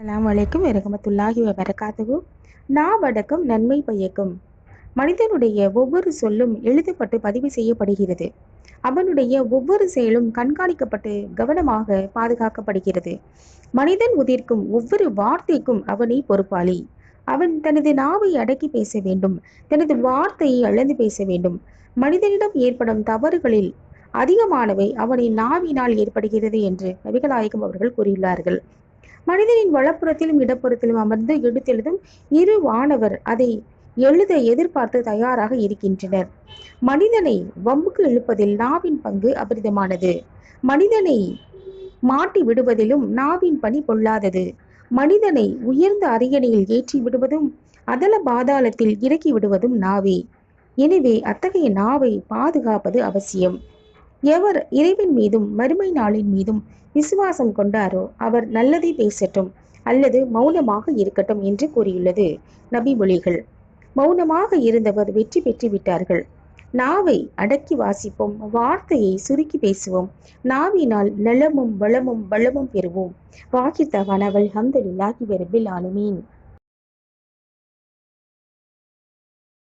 அலாம் வலைக்கும் வரகமத்துல்லாஹி வபரகாத்துகு நாவடக்கம் நன்மை பயக்கும். மனிதனுடைய ஒவ்வொரு சொல்லும் எழுதப்பட்டு பதிவு செய்யப்படுகிறது. அவனுடைய ஒவ்வொரு செயலும் கண்காணிக்கப்பட்டு கவனமாக பாதுகாக்கப்படுகிறது. மனிதன் உதிர்க்கும் ஒவ்வொரு வார்த்தைக்கும் அவனே பொறுப்பாளி. அவன் தனது நாவை அடக்கி பேச வேண்டும் தனது வார்த்தையை அளந்து பேச வேண்டும். மனிதனிடம் ஏற்படும் தவறுகளில் அதிகமானவை அவனின் நாவினால் ஏற்படுகிறது என்று நபிகளாயகம் அவர்கள் கூறியுள்ளார்கள். மனிதனின் வலப்புறத்திலும் இடப்புறத்திலும் அமர்ந்து எடுத்தெழுதும் இரு வானவர் அதை எழுத எதிர்பார்த்து தயாராக இருக்கின்றனர். மனிதனை வம்புக்கு இழுப்பதில் நாவின் பங்கு அபரிதமானது. மனிதனை மாட்டி விடுவதிலும் நாவின் பணி பொல்லாதது. மனிதனை உயர்ந்த அரியணையில் ஏற்றி விடுவதும் அதல பாதாளத்தில் இறக்கி விடுவதும் நாவே. எனவே அத்தகைய நாவை பாதுகாப்பது அவசியம். எவர் இறைவன் மீதும் மறுமை நாளின் மீதும் விசுவாசம் கொண்டாரோ அவர் நல்லதை பேசட்டும் அல்லது மௌனமாக இருக்கட்டும் என்று கூறியுள்ளது. நபி மொழிகள் மௌனமாக இருந்தவர் வெற்றி பெற்று விட்டார்கள். நாவை அடக்கி வாசிப்போம் வார்த்தையை சுருக்கி பேசுவோம். நாவினால் நலமும் வளமும் வளமும் பெறுவோம். வாக்கித்தவானவள் ஹம்துலில்லாஹி வரபில் ஆலமீன்